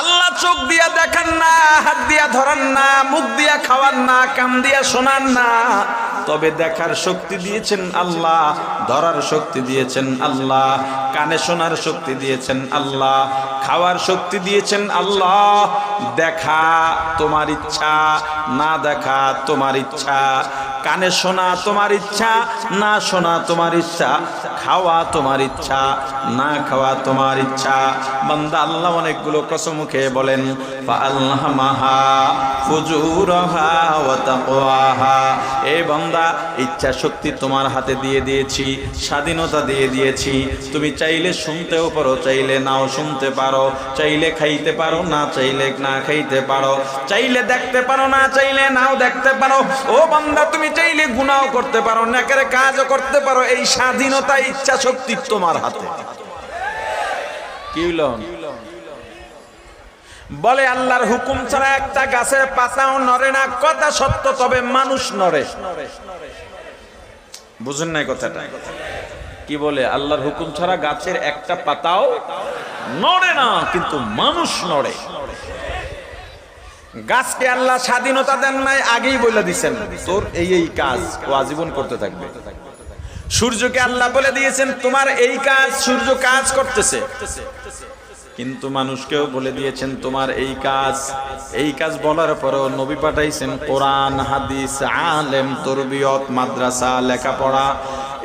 আল্লাহ চোখ দিয়া দেখান না, হাত দিয়া ধরান না, মুখ দিয়া খাওয়ান না, কান দিয়া শোনান না। তবে দেখার শক্তি দিয়েছেন আল্লাহ, ধরার শক্তি দিয়েছেন আল্লাহ, কানে শোনার শক্তি দিয়েছেন আল্লাহ, খাওয়ার শক্তি দিয়েছেন আল্লাহ। দেখা তোমার ইচ্ছা, না দেখা তোমার ইচ্ছা। কানে শোনা তোমার ইচ্ছা, না শোনা তোমার ইচ্ছা, খাওয়া তোমার ইচ্ছা, না খাওয়া তোমার ইচ্ছা। বান্দা আল্লাহ অনেকগুলো কসম খেয়ে বলেন এ বান্দা, ইচ্ছা শক্তি তোমার হাতে দিয়ে দিয়েছি, স্বাধীনতা দিয়ে দিয়েছি। তুমি চাইলে শুনতেও পারো, চাইলে নাও শুনতে পারো, চাইলে খাইতে পারো, না চাইলে না খাইতে পারো। চাইলে দেখতে পারো, না চাইলে নাও দেখতে পারো। ও বান্দা, তুমি চাইলে গুনাও করতে পারো নাকের কাজও করতে পারো এই স্বাধীনতা ইচ্ছা শক্তি তোমার হাতে। বলে আল্লাহর হুকুম ছাড়া একটা গাছের পাতাও নড়ে না কথা সত্য তবে মানুষ নড়ে। বুঝুন নাই কথাটা? কি বলে আল্লাহর হুকুম ছাড়া গাছের একটা পাতাও নড়ে না কিন্তু মানুষ নড়ে। গাছকে আল্লাহ স্বাধীনতা দেন নাই, আগেই বলে দিছেন, তোর এই এই কাজ ও আজীবন করতে থাকবে। সূর্যকে আল্লাহ বলে দিয়েছেন, তোমার এই কাজ সূর্য কাজ করতেছে। কিন্তু মানুষকেও বলে দিয়েছেন, তোমার এই কাজ এই কাজ বলার পরেও নবী পাঠাইছেন, কোরআন, হাদিস, আলেম, তরবিয়ত, মাদ্রাসা, লেখাপড়া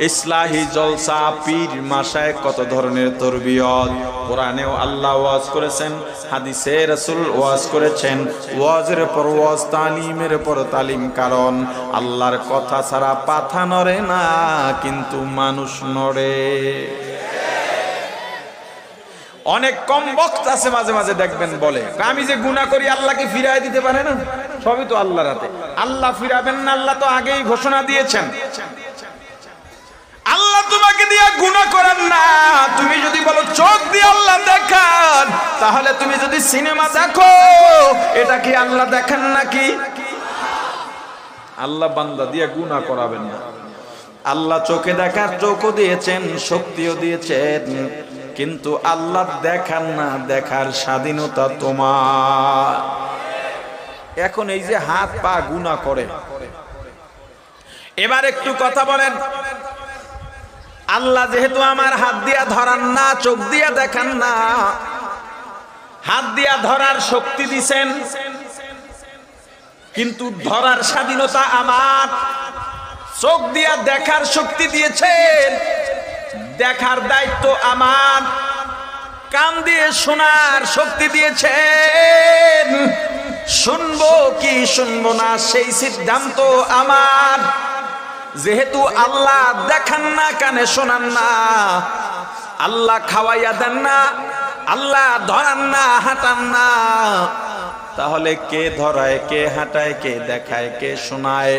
ইসলাহি জলসা পীর মাসায় কত ধরনের তরবিয়ত? কোরআনেও আল্লাহ ওয়াজ করেছেন, হাদিসে রসুল ওয়াজ করেছেন। ওয়াজের পর ওয়াজ, তালিমের পর তালিম, কারণ আল্লাহর কথা ছাড়া পাথা নড়ে না, কিন্তু মানুষ নড়ে। অনেক কম বক্ত আছে, মাঝে মাঝে দেখবেন বলে। আমি যে গুনাহ করি আল্লাহকে ফিরাই দিতে পারে না? সবই তো আল্লাহর হাতে। আল্লাহ ফিরাবেন না, আল্লাহ তো আগেই ঘোষণা দিয়েছেন। তোমাকে দিয়ে গুনাহ করেন না। তুমি যদি বলো চোখ দিয়ে আল্লাহ দেখান, তাহলে তুমি যদি সিনেমা দেখো, এটা কি আল্লাহ দেখেন নাকি? আল্লাহ বান্দা দিয়ে গুনাহ করাবেন না। আল্লাহ চোখে দেখার চোখও দিয়েছেন, শক্তিও দিয়েছেন, কিন্তু আল্লাহ দেখান না, দেখার স্বাধীনতা তোমার। এখন এই যে হাত পা গুণা করে। এবার একটু কথা বলেন। আল্লাহ যেহেতু আমার হাত দিয়া ধরান না, চোখ দিয়া দেখান না, হাত দিয়া ধরার শক্তি দিছেন, কিন্তু ধরার স্বাধীনতা আমার। চোখ দিয়া দেখার শক্তি দিয়েছেন, দেখার দায়িত্ব আমার। কান দিয়ে শোনার শক্তি দিয়েছেন, শুনব কি শুনব না, সেই সিদ্ধান্ত আমার। যেহেতু আল্লাহ দেখান না, কানে শোনান না। আল্লাহ খাওয়াইয়া দেন না, আল্লাহ ধরান না, হাঁটান না। তাহলে কে ধরায়, কে হাঁটায়, কে দেখায়, কে শোনায়?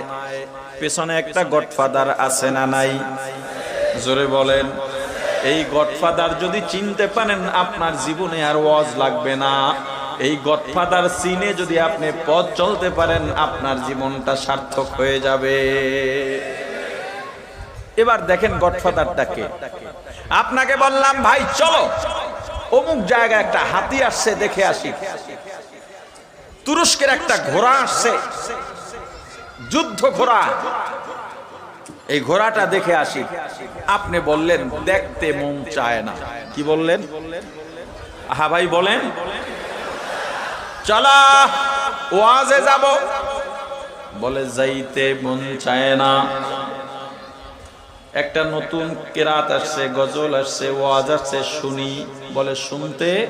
পেছনে একটা গডফাদার আছে না নাই? জোরে বলেন, এই গডফাদার যদি চিনতে পারেন, আপনার জীবনে আর ওয়াজ লাগবে না। এই গডফাদার চিনে যদি আপনি পথ চলতে পারেন, আপনার জীবনটা সার্থক হয়ে যাবে। এবার দেখেন গডফাদারটাকে আপনাকে বললাম, ভাই, চলো। অমুক জায়গায় একটা হাতি আসছে, দেখে আসি। তুরস্কের একটা ঘোড়া আসছে। যুদ্ধ ঘোড়া। এই ঘোড়াটা দেখে আসি। আপনি বললেন, দেখতে মন চায় না। কি বললেন? হা ভাই, বলেন। চলা, ওয়াজে যাব। বলে যাইতে মন চায় না। একটা নতুন কেরাত আসছে, গজল আসছে, ওয়াজ আসছে, শুনি, বলে শুনতে।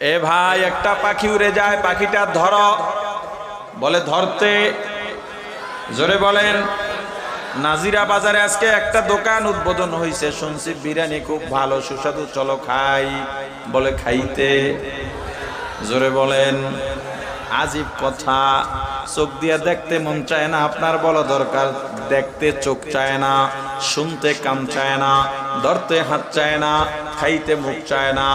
এ ভাই, একটা পাখি উড়ে যায়, পাখিটা ধর। বলে ধরতে। জোরে বলেন নাজিরা বাজারে আজকে একটা দোকান উদ্বোধন হয়েছে শুনছি বিরিয়ানি খুব ভালো, সুস্বাদু, চলো খাই। বলে খাইতে। জোরে বলেন, আজীব কথা। চোখ দিয়ে দেখতে মন চায় না, আপনার বলা দরকার। দেখতে চোখ চায় না, শুনতে কাম চায় না। ধরতে হাত চায় না খাইতে মুখ চায় না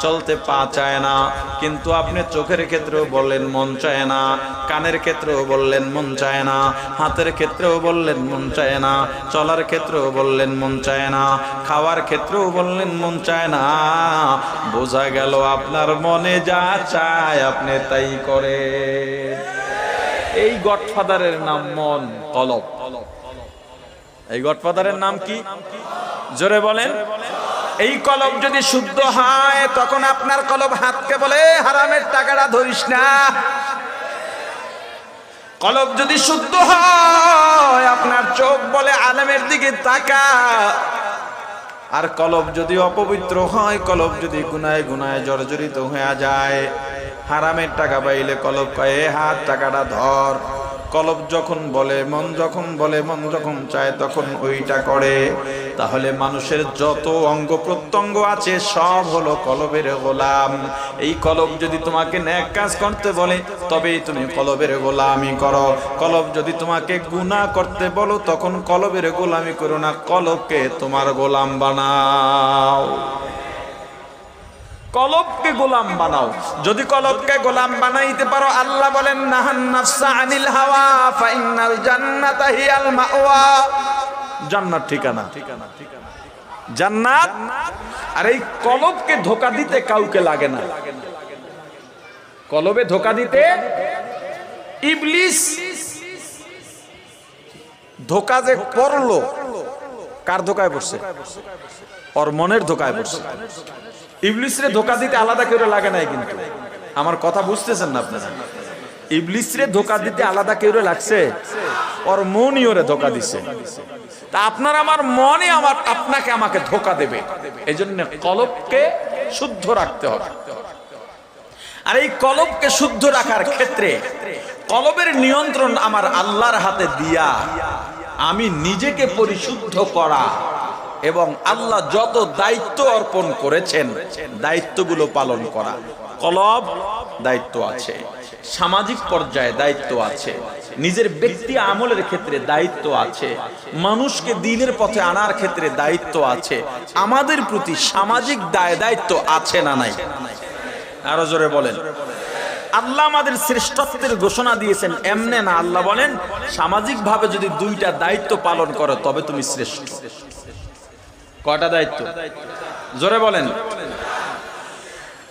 চলতে পা চায় না কিন্তু আপনি চোখের ক্ষেত্রেও বললেন মন চায় না কানের ক্ষেত্রেও বললেন মন চায় না হাতের ক্ষেত্রেও বললেন মন চায় না চলার ক্ষেত্রেও বললেন মন চায় না খাওয়ার ক্ষেত্রেও বললেন মন চায় না বোঝা গেল আপনার মনে যা চায় আপনি তাই করে এই গডফাদারের নাম মন কলব এই গডফাদারের নাম কি? জোরে বলেন। এই কলব যদি শুদ্ধ হয়, তখন আপনার কলব হাতকে বলে, হারামের টাকাটা ধরিস না। কলব যদি শুদ্ধ হয়, আপনার চোখ বলে, আলেমের দিকে তাকা। আর কলব যদি অপবিত্র হয় কলব যদি গুনায় গুনায় জর্জরিত হয়ে যায়। হারামের টাকা পাইলে কলব কয়ে, হাত, টাকাটা ধর। কলব যখন বলে, মন যখন বলে, মন যখন চায়, তখন ওইটা করে। তাহলে মানুষের যত অঙ্গ প্রত্যঙ্গ আছে, সব হলো কলবের গোলাম। এই কলব যদি তোমাকে ন্যাক কাজ করতে বলে, তবেই তুমি কলবের গোলামি করো। কলব যদি তোমাকে গুনাহ করতে বলো, তখন কলবের গোলামি করো না, কলবকে তোমার গোলাম বানাও। কলবকে গোলাম বানাও। যদি কলবকে গোলাম বানাইতে পারো, আল্লাহ বলেন, নাহান নাফসা আনিল হাওয়া ফাইনাল জান্নাতা হিয়াল মাওয়া। জান্নাত ঠিকানা। জান্নাত? আর এই কলবকে ধোকা দিতে কাউকে লাগে না। কলবে ধোকা দিতে ইবলিস ধোকা যে পড়ল, কার ধোকায় পড়ছে? ওর মনের ধোকায় পড়ছে। ইবলিসরে ধোকা দিতে আলাদা কেউ লাগে নাই কিন্তু। আমার কথা বুঝতেছেন না আপনারা। ইবলিসরে ধোকা দিতে আলাদা কেউ লাগছে, ওর মনই ওরে ধোকা দিছে। তা আপনার আমার মনে আমার আপনাকে আমাকে ধোকা দেবে। এই জন্য কলবকে শুদ্ধ রাখতে হবে। আর এই কলবকে শুদ্ধ রাখার ক্ষেত্রে কলবের নিয়ন্ত্রণ আমার আল্লাহর হাতে দিয়া আমি নিজেকে পরিশুদ্ধ করা এবং আল্লাহ যত দায়িত্ব অর্পণ করেছেন, দায়িত্বগুলো পালন করা। কলব দায়িত্ব আছে, সামাজিক পর্যায়ে দায়িত্ব আছে, নিজের ব্যক্তি আমলের ক্ষেত্রে দায়িত্ব আছে, মানুষকে দিনের পথে আনার ক্ষেত্রে দায়িত্ব আছে, আমাদের প্রতি সামাজিক দায় দায়িত্ব আছে না নাই? আরও জোরে বলেন। আল্লাহ আমাদের শ্রেষ্ঠত্বের ঘোষণা দিয়েছেন, এমনে না আল্লাহ বলেন সামাজিক ভাবে যদি দুইটা দায়িত্ব পালন করো, তবে তুমি শ্রেষ্ঠ। কটা দায়িত্ব? জোরে বলেন।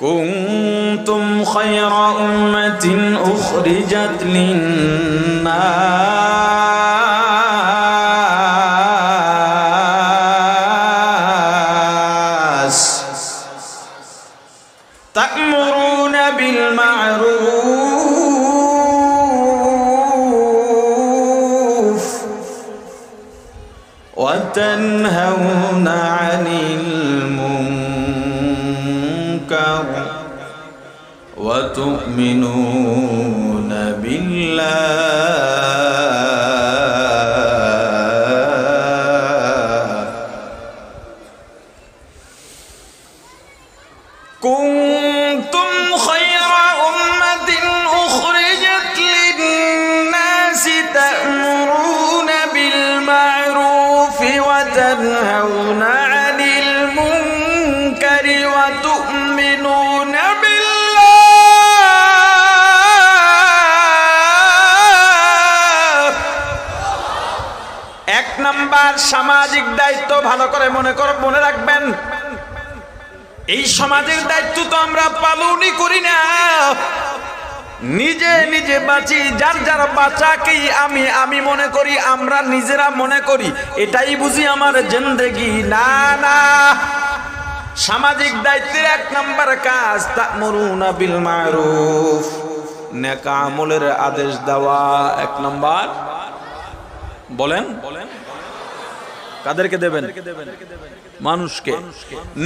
কুমতুম খায়রা উম্মাতিন উখরিজাত লিন-নাস। এক নাম্বার সামাজিক দায়িত্ব ভালো করে মনে কর, মনে রাখবেন। এই সমাজের দায়িত্ব তো আমরা পালনই করি না। নিজে নিজে বাঁচি, যার যার বাঁচাকেই আমি আমি মনে করি, আমরা নিজেরা মনে করি। এটাই বুঝি আমার জিন্দেগি। না না। সামাজিক দায়িত্বের এক নাম্বার কাজ, তা'মুরুনা বিল মারুফ। নেক আমলের আদেশ দেওয়া এক নাম্বার। বলেন। বলেন কাদেরকে দেবেন? মানুষকে।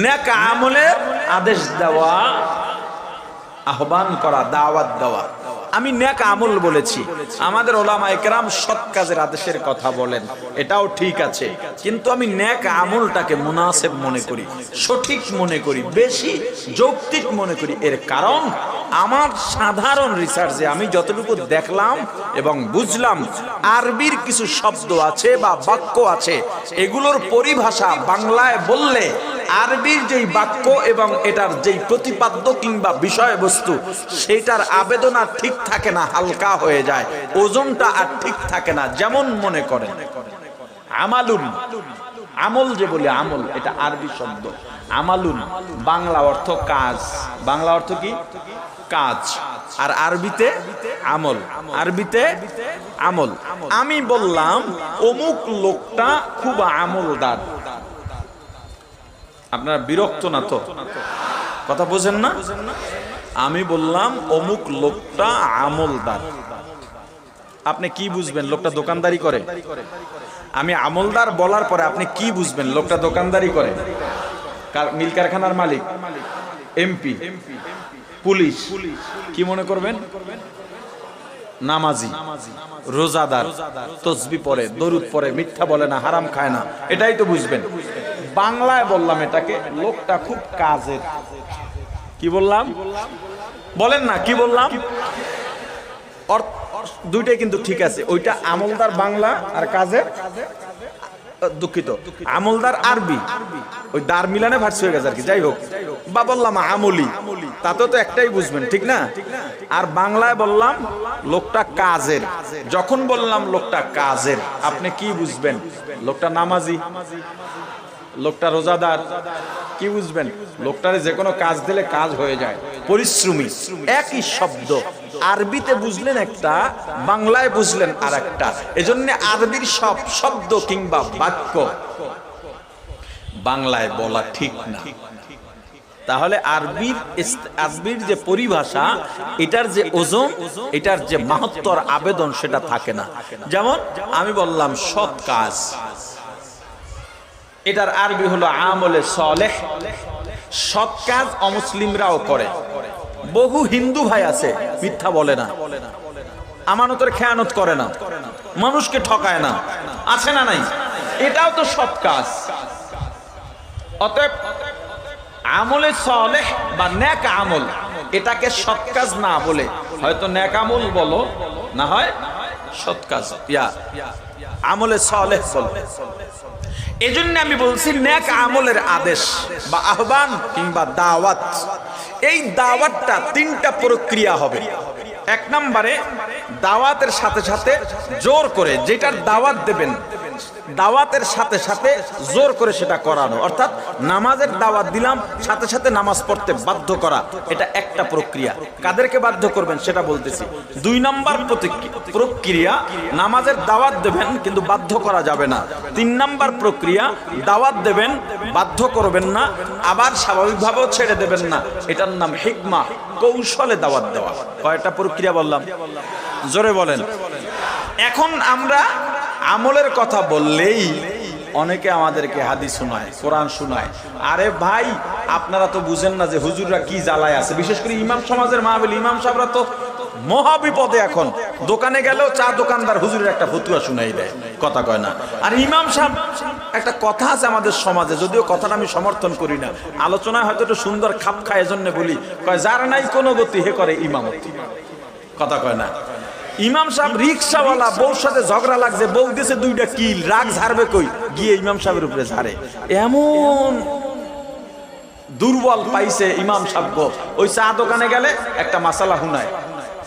নেক আমলের আদেশ দেওয়া আহ্বান করা দাওয়াত দেওয়া। আমি ন্যাক আমল বলেছি। আমাদের ওলামা একরাম সৎ কাজের আদেশের কথা বলেন। এটাও ঠিক আছে। কিন্তু আমি ন্যাক আমলটাকে মুনাসেব মনে করি, সঠিক মনে করি, বেশি যৌক্তিক মনে করি। এর কারণ, আমার সাধারণ রিসার্চে আমি যতটুকু দেখলাম এবং বুঝলাম, আরবির কিছু শব্দ আছে বা বাক্য আছে, এগুলোর পরিভাষা বাংলায় বললে আরবির যেই বাক্য এবং এটার যেই প্রতিপাদ্য কিংবা বিষয়বস্তু সেটার আবেদনা ঠিক থাকে না, হালকা হয়ে যায়। ওজনটা আর ঠিক থাকে না, যেমন মনে করেন আমালুন, আমল যে বলি আমল, এটা আরবি শব্দ। আমালুন, বাংলা অর্থ কাজ। বাংলা অর্থ কি? কাজ। আর আরবিতে আমল। আরবিতে আমল। আমি বললাম, অমুক লোকটা খুব আমলদার। আপনারা বিরক্ত না তো? কথা বোঝেন না? আমি বললাম, অমুক লোকটা আমলদার। আপনি কি বুঝবেন, লোকটা দোকানদারি করে? আমি আমলদার বলার পরে আপনি কি বুঝবেন, লোকটা দোকানদারি করে? মিল কারখানার মালিক, এমপি, পুলিশ, কি মনে করবেন? নামাজি, রোজাদার, তসবি পরে দরুদ পরে মিথ্যা বলে না, হারাম খায় না, এটাই তো বুঝবেন। বাংলায় বললাম এটাকে, লোকটা খুব কাজের। কি বললাম? বলেন না, কি বললাম? দুইটাই কিন্তু ঠিক আছে। ওইটা আমলদার বাংলা আর কাজের দুঃখিত। আমলদার আরবি। ওই দার মিলানে ভার্সি হয়ে গেছে আর কি, যাই হোক। বা বললাম আমলি। তাতে তো একটাই বুঝবেন, ঠিক না? আর বাংলায় বললাম লোকটা কাজের। যখন বললাম লোকটা কাজের, আপনি কি বুঝবেন? লোকটা নামাজি। লোকটা রোজাদার, কি বুঝবেন? লোকটারে যে কোনো কাজ দিলে কাজ হয়ে যায়। পরিশ্রমী, একই শব্দ। আরবিতে বুঝলেন একটা, বাংলায় বুঝলেন আর একটা এজন্য আরবির সব শব্দ কিংবা বাক্য বাংলায় বলা ঠিক না। তাহলে আরবির আরবির যে পরিভাষা, এটার যে ওজন, এটার যে মাহত্তর আবেদন সেটা থাকে না। যেমন আমি বললাম, সৎ কাজ। এটার আরবি হলো আমলে সলেহ। সৎ কাজ অমুসলিমরাও করে। বহু হিন্দু ভাই আছে, মিথ্যা বলে না। আমানতের খেয়ানত করে না। মানুষকে ঠকায় না। আছে না নাই? এটাও তো সৎ কাজ। অতএব আমলে সলেহ বা ন্যাক আমল, এটাকে সৎ কাজ না বলে। হয়তো ন্যাক আমল বলো, না হয় সৎ কাজ। ইয়া, আমলে সলেহ বলো। এজন্য আমি বলছি ন্যাক আমলের আদেশ বা আহ্বান কিংবা দাওয়াত, এই দাওয়াতটা তিনটা প্রক্রিয়া হবে। এক নম্বরে দাওয়াতের সাথে সাথে জোর করে যেটার দাওয়াত দেবেন দাওয়াতের সাথে সাথে জোর করে সেটা করানো। অর্থাৎ নামাজের দাওয়াত দিলাম, সাথে সাথে নামাজ পড়তে বাধ্য করা। এটা একটা প্রক্রিয়া। কাদেরকে বাধ্য করবেন সেটা বলতেছি। দুই নম্বর প্রক্রিয়া, নামাজের দাওয়াত দেবেন কিন্তু বাধ্য করা যাবে না। তিন নম্বর প্রক্রিয়া, দাওয়াত দেবেন, বাধ্য করবেন না, আবার স্বাভাবিকভাবেও ছেড়ে দেবেন না। এটার নাম হিকমা, কৌশলে দাওয়াত দেওয়া। কয়টা প্রক্রিয়া বললাম? জোরে বলেন। এখন আমরা আমলের কথা বললেই অনেকে আমাদেরকে হাদিস শোনায়, কোরআন শোনায়। আরে ভাই, আপনারা তো বুঝেন না যে হুজুররা কি জ্বালায় আছে। বিশেষ করে ইমাম সমাজের মাহবিল ইমাম সাহেবরা তো মহা বিপদে এখন। দোকানে গেলেও চা দোকানদার হুজুরের একটা ফতুয়া শুনাই দেয়, কথা কয় না। আর ইমাম সাহেব, একটা কথা আছে আমাদের সমাজে, যদিও কথাটা আমি সমর্থন করি না। আলোচনায় হয়তো একটু সুন্দর খাপ খায়, এজন্য বলি, কয়, যার নাই কোনো গতি, হে করে ইমামতি। কথা কয় না। ইমাম সাহেব রিক্সাওয়ালা, বউর সাথে ঝগড়া লাগছে, বউ দিছে দুইটা কিল, রাগ ঝাড়বে কই? গিয়ে ইমাম সাহেবের উপরে ঝাড়ে। এমন দুর্বল পাইছে ইমাম সাহেব ওই চা দোকানে গেলে একটা মাসালা হুনায়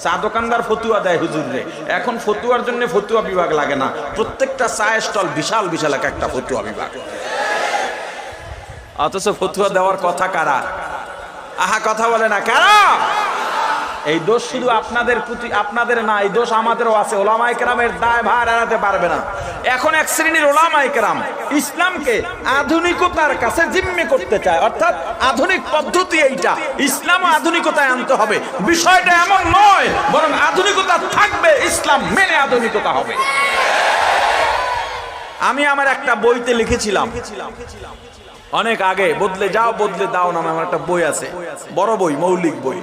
চা দোকানদার ফতুয়া দেয় হুজুর রে এখন ফতুয়ার জন্য ফতুয়া বিভাগ লাগে না। প্রত্যেকটা চা স্টল বিশাল বিশাল এক একটা ফতুয়া বিভাগ। অথচ ফতুয়া দেওয়ার কথা কারা? আহা, কথা বলে না, কারা? এই দোষ শুধু আপনাদের প্রতি আপনাদের না, এই দোষ আমাদেরও আছে। ওলামাই কেরামের দায় ভার এড়াতে পারবে না। এখন এক শ্রেণির ওলামাই কেরাম ইসলামকে আধুনিকতার কাছে জিম্মে করতে চায়। অর্থাৎ আধুনিক পদ্ধতি এইটা। ইসলাম আধুনিকতায় আনতে হবে। বিষয়টা এমন নয়, বরং আধুনিকতা থাকবে, ইসলাম মেনে আধুনিকতা হবে। আমি আমার একটা বইতে লিখেছিলাম। অনেক আগে, বদলে যাও, বদলে দাও নামে আমার একটা বই আছে। বড় বই, মৌলিক বই।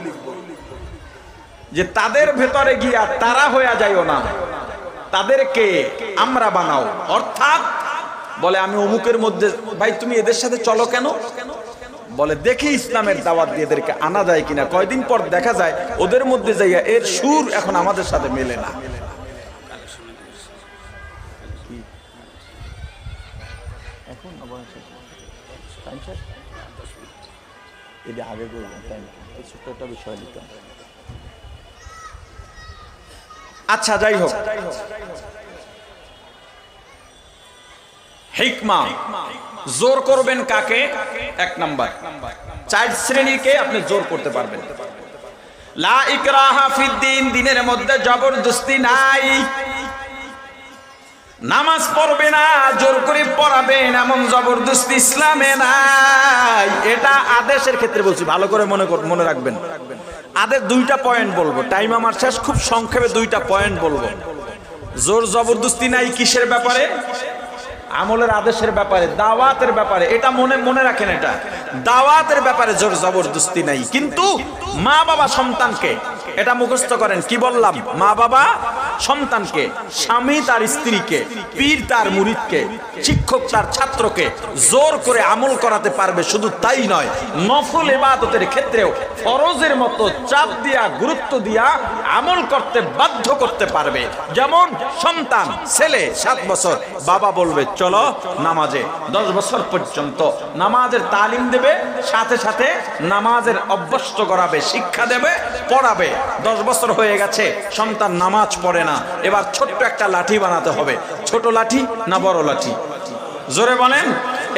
যে তাদের ভেতরে গিয়া তারা হয়ে যাইও না। তাদেরকে আমরা বানাও। অর্থাৎ বলে, আমি অমুকের মধ্যে, ভাই, তুমি এদের সাথে চলো কেন? বলে, দেখি ইসলামের দাওয়াত দিয়ে এদেরকে আনা যায় কিনা। কয়দিন পর দেখা যায়, ওদের মধ্যে যাইয়া এর সুর এখন আমাদের সাথে মেলে না। এটা আগে বলবেন তাই ছোট্ট একটা বিষয় নিতাম। আচ্ছা যাই হোক। হিকমা জোর করবেন কাকে? এক নাম্বার। চার শ্রেণীকে আপনি জোর করতে পারবেন। লা ইকরাহা ফিদ্দিন দিনের মধ্যে জবরদস্তি নাই। নামাজ পড়বে না জোর করে পড়াবেন এমন জবরদস্তি ইসলামে নাই। এটা আদেশের ক্ষেত্রে বলছি ভালো করে মনে কর- মনে রাখবেন। আদের দুইটা পয়েন্ট বলব। টাইম আমার শেষ, খুব সংক্ষেপে দুইটা পয়েন্ট বলব। জোর জবরদস্তি নাই কিসের ব্যাপারে? আমলের আদেশের ব্যাপারে, দাওয়াতের ব্যাপারে। এটা মনে মনে রাখেন এটা। দাওয়াতের ব্যাপারে জোর জবরদস্তি নাই। কিন্তু মা বাবা সন্তানকে এটা মুখস্থ করেন। কি বললাম? মা বাবা সন্তানকে, স্বামী তার স্ত্রীকে, পীর তার মুরিদকে, শিক্ষক তার ছাত্রকে জোর করে আমল করাতে পারবে শুধু তাই নয়, নফল এবাদতের ক্ষেত্রেও ফরজের মতো চাপ দিয়া, গুরুত্ব দিয়া আমল করতে বাধ্য করতে পারবে। যেমন সন্তান, ছেলে, সাত বছর, বাবা বলবে, চলো নামাজে। দশ বছর পর্যন্ত নামাজের তালিম দেবে, সাথে সাথে নামাজের অভ্যস্ত করাবে, শিক্ষা দেবে, পড়াবে। দশ বছর হয়ে গেছে, সন্তান নামাজ পড়ে না। এবার ছোট্ট একটা লাঠি বানাতে হবে। ছোট লাঠি না বড় লাঠি? জোরে বলেন,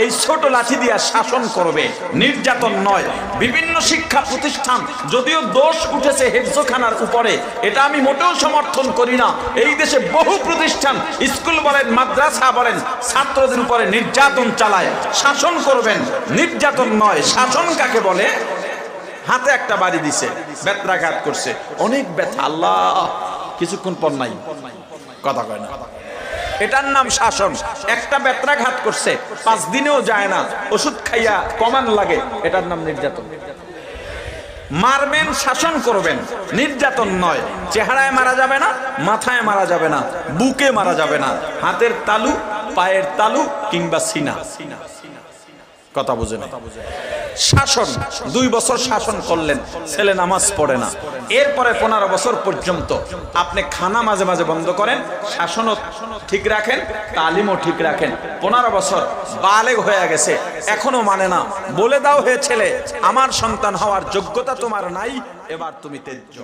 এই ছোট লাঠি দিয়া শাসন করবে। নির্যাতন নয়, বিভিন্ন শিক্ষা প্রতিষ্ঠান, যদিও দোষ উঠেছে হেফজোখানার উপরে, এটা আমি মোটেও সমর্থন করি না। এই দেশে বহু প্রতিষ্ঠান, স্কুল বলেন, মাদ্রাসা বলেন, ছাত্রদের উপরে নির্যাতন চালায়। শাসন করবেন, নির্যাতন নয়, শাসন কাকে বলে? হাতে একটা বাড়ি দিছে, বেত্রাঘাত করছে। অনেক ব্যথা, আল্লাহ। কিছুক্ষণ পর নাই। কথা কয় না। এটার নাম শাসন। একটা বেত্রাঘাত করছে, পাঁচ দিনেও যায় না, ওষুধ খাইয়া কমান লাগে, এটার নাম নির্যাতন। মারবেন, শাসন করবেন, নির্যাতন নয়। চেহারায় মারা যাবে না, মাথায় মারা যাবে না, বুকে মারা যাবে না, হাতের তালু, পায়ের তালু কিংবা সিনা। কথা বুঝে না শাসন, দুই বছর শাসন করলেন, ছেলে নামাজ পড়ে না। এরপরে পনেরো বছর পর্যন্ত আপনি খানা মাঝে মাঝে বন্ধ করেন, শাসনও ঠিক রাখেন, তালিমও ঠিক রাখেন। পনেরো বছর বালেগ হয়ে গেছে, এখনও মানে না। বলে দাও হয়ে ছেলে, আমার সন্তান হওয়ার যোগ্যতা তোমার নাই, এবার তুমি তেজ্য